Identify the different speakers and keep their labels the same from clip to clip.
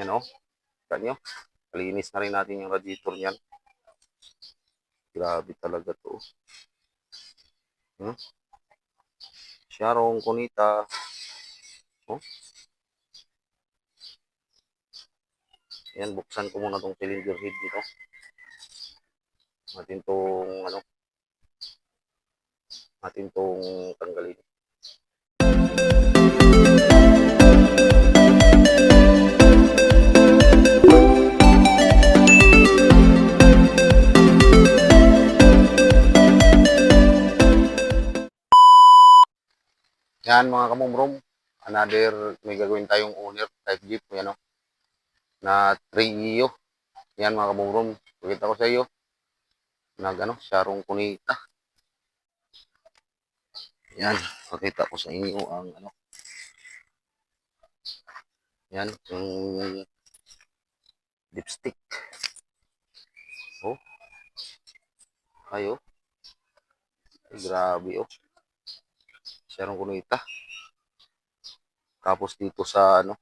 Speaker 1: Yan o. Kita nyo. Kalinis na rin natin yung radiator niyan. Grabe talaga to. Hmm? Sharon Kunita. Oh. Yan, buksan ko muna tong cylinder head dito. Natin tong ano. Natin tong tanggalin. Yan mga kamumrom. Another, may gagawin tayong owner type jeep. Yan o. Na 3 EO. Yan mga kamumrom. Pakita ko sa iyo. Nag ano, Sharong Kunita. Yan. Pakita ko sa inyo ang ano. Yan. Yung dipstick. Oh. Ayo. Ay, grabe oh. Sharong Kunita. Tapos dito sa ano.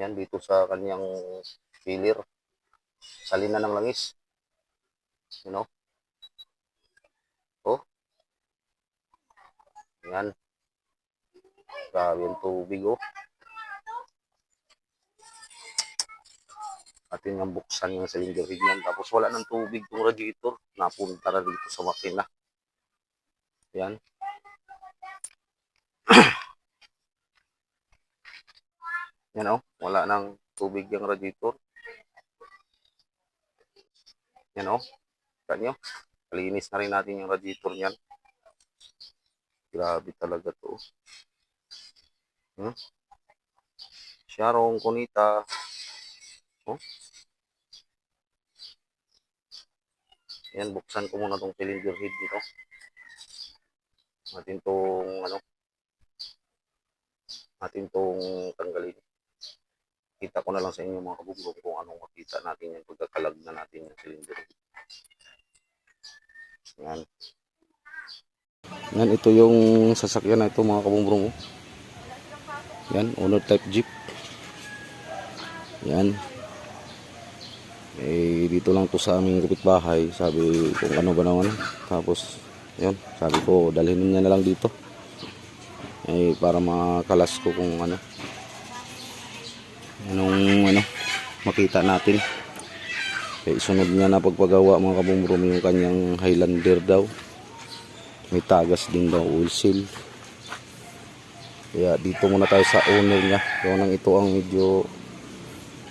Speaker 1: Yan dito sa kanyang filler. Salina ng langis. You know? Oh. Yan. Grabe yung tubig oh. Atin yung buksan yung cylinder head niyan. Tapos wala ng tubig yung radiator. Napunta na dito sa makina. Yan. Yan oh, wala nang tubig yung radiator. Yan oh, kanyo. Kalinis na rin natin yung radiator niyan. Grabe talaga to. Hmm? Sharon Kunita. Oh. Yan, buksan ko muna tong cylinder head dito. Natin tong ano, natin tong tanggalin kita ko na lang sa inyo mga kabugro kung anong makita natin yung pagkakalag na natin yung cylinder. Yan. Yan, ito yung sasakyan na ito mga kabugro. Yan, owner type jeep. Yan. Eh, dito lang to sa aming kapitbahay. Sabi kung ano ba naman. Tapos, yun, sabi ko, dalhin niya na lang dito. Eh, para makalas ko kung ano, anong ano makita natin? Kaya isunod niya na pagpagawa mga kabumrum yung kanyang highlander daw. May tagas din daw oil seal. Kaya dito muna tayo sa owner niya. Gawa nang ito ang medyo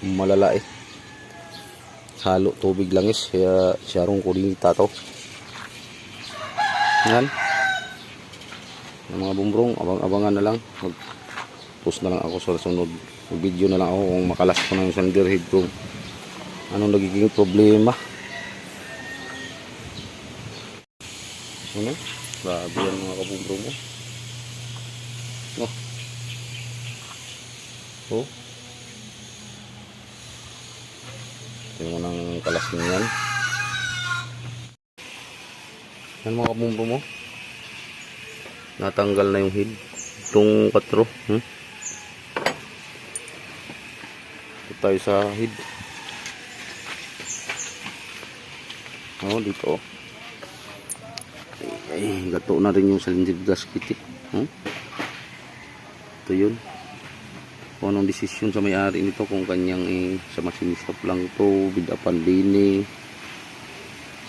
Speaker 1: malala eh halo tubig langis kaya siyarong kurinita to. Yan. Mga bumbrong abang-abangan na lang. Mag post na lang ako sa sunod video na lang ako kung makalas ko ng sander head kung anong nagiging problema. Ano? Grabe yan mga kabumbro mo. No oh. Ito yung nang kalas nyo yan. Yan mga kabumbro mo. Natanggal na yung head. Itong 4 hmm? Tayo sa head. Oh, dito. oh. Ay, gato na rin yung cylinder gasket eh. Hmm? Ito yun. Kung anong desisyon sa may-ari nito kung kanyang eh, sa masinistop lang to, bidapan din eh.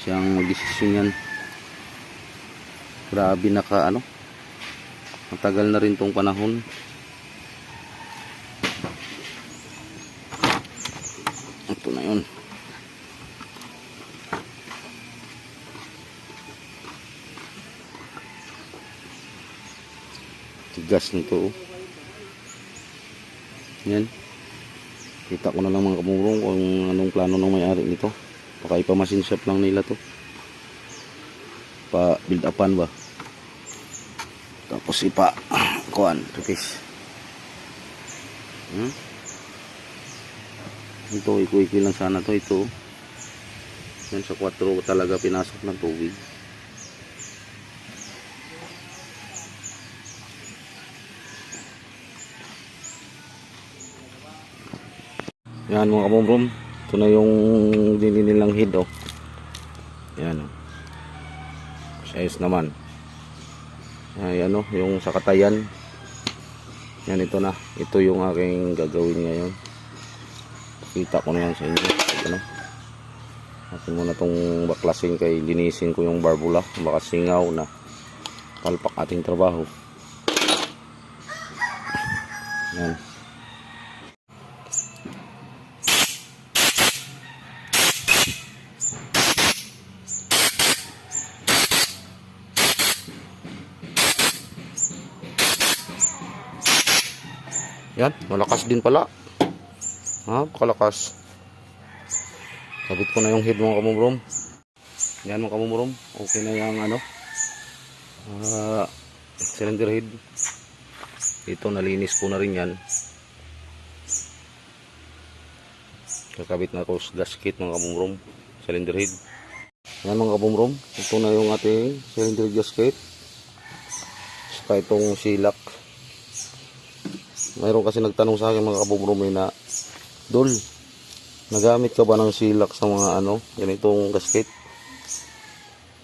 Speaker 1: Siyang mag-desisyon yan. Grabe naka ano. Matagal na rin tong panahon. Ito na yun. Tigas nito. oh. Yan. Kita ko na lang mga kamurong kung anong plano ng may-ari nito. Baka ipamasin shop lang nila to. Pa build upan ba? Tapos ipa kuan, tukis. Hmm? Ito, ikuiki lang sana to ito. Yan sa 4 talaga pinasok ng tubig. Yan mga kabumrum. Ito na yung dini nilang head oh. Yan oh. Ayos naman. Ay ano, yung sa katayan. Yan ito na. Ito yung aking gagawin ngayon. Kita ko na yan sa inyo. Na. Atin muna tong baklasin kay linisin ko yung barbula. Baka singaw na. Palpak ating trabaho. Yan. Yan, malakas din pala. Ha, kalakas. Sabit ko na yung head mga kamumrom. Yan mga kamumrom. Okay na yung ano. Ah, cylinder head. Ito nalinis ko na rin yan. Kakabit na ko sa gasket mga kamumrom. Cylinder head. Yan mga kamumrom. Ito na yung ating cylinder gasket. Saka itong silak. Mayroon kasi nagtanong sa akin mga kabumrumi na Dol, nagamit ka ba ng silak sa mga ano, ganitong gasket?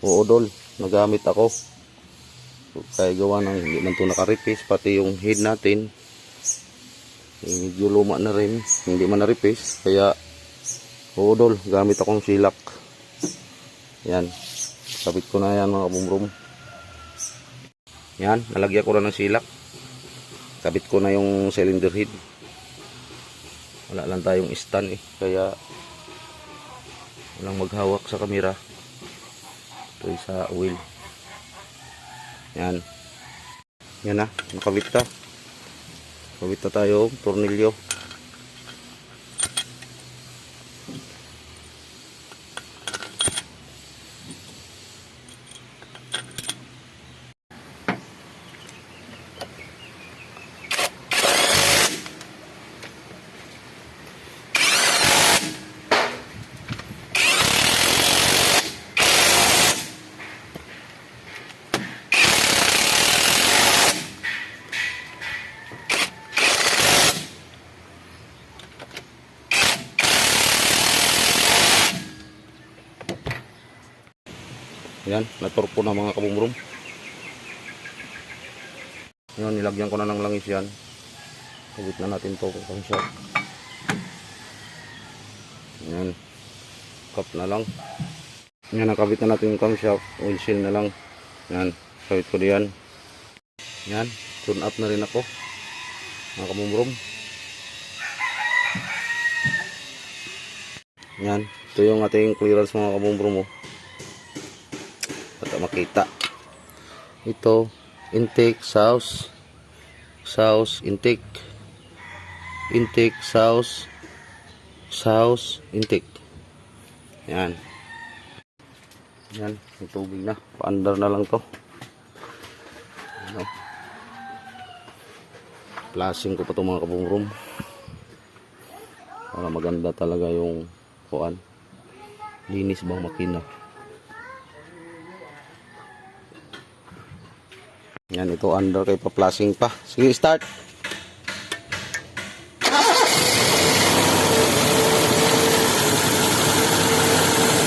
Speaker 1: Oo Dol, nagamit ako. Kaya gawa ng hindi man ito nakaripis, pati yung head natin, eh, medyo luma na rin, hindi man naripis. Kaya, oo Dol, gamit akong silak. Yan, sabit ko na yan mga kabumrum. Yan, nalagyan ko na ng silak kabit ko na yung cylinder head wala lang tayong stand eh. Kaya walang maghawak sa kamera. Ito sa wheel. Yan. Yan na nakabit ta kabit na tayo tornilyo Yan, naturpo na mga kabumrum. Yan, nilagyan ko na ng langis yan. Kabit na natin to kung siya. Yan. Kap na lang. Yan, nakabit na natin yung camshaft. Oil seal na lang. Yan, kabit ko diyan. Yan, turn up na rin ako. Mga kabumrum. Yan, ito yung ating clearance mga kabumrum. Oh makita. Ito intake sauce. Sauce intake. Intake sauce. Sauce intake. Yan. Yan may tubig na. Paandar na lang to. Ano? Plasing ko pa to mga kabungrom para maganda talaga yung kuan. Linis bang makina Yan, ito under kay pa-flashing pa. Sige, start.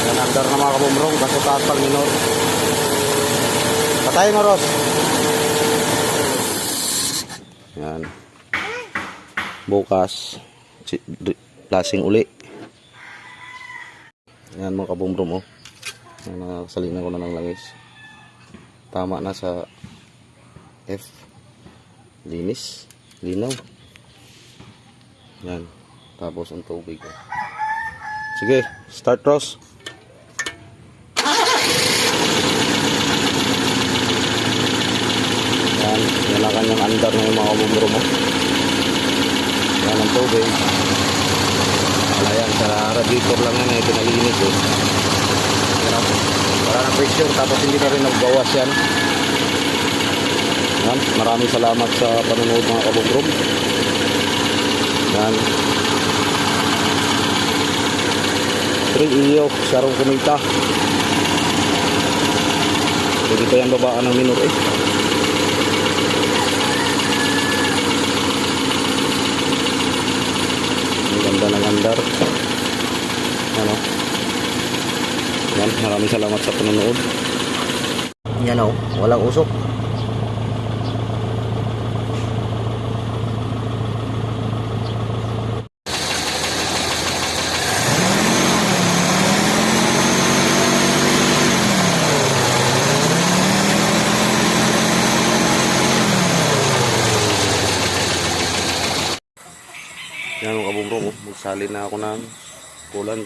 Speaker 1: Yan, under na mga kabumrong. Kaso taas pang minor. Patayin mo, Ross. Yan. Bukas. Flashing uli. Yan, mga kabumrong, oh. Yan, nakasalina ko na ng langis. Tama na sa F. Linis. Linaw. Yan. Tapos ang tubig. Sige start Ross. Yan. Yan ang kanyang andar yung mga bumuro mo. Yan ang tubig. Wala yan. Sa radiator lang yan eh. Pinalinis eh. Para na pressure. Tapos hindi na rin nagbawas yan yan, maraming salamat sa panonood mga kabugrom. Yan. Tri iyo, sarong kumita. Pwede pa yan babaan ng minor eh. Ang ganda ng andar. Ano? Yan, maraming salamat sa panonood.
Speaker 2: Yan o, walang usok.
Speaker 1: Magsalin na ako ng kulan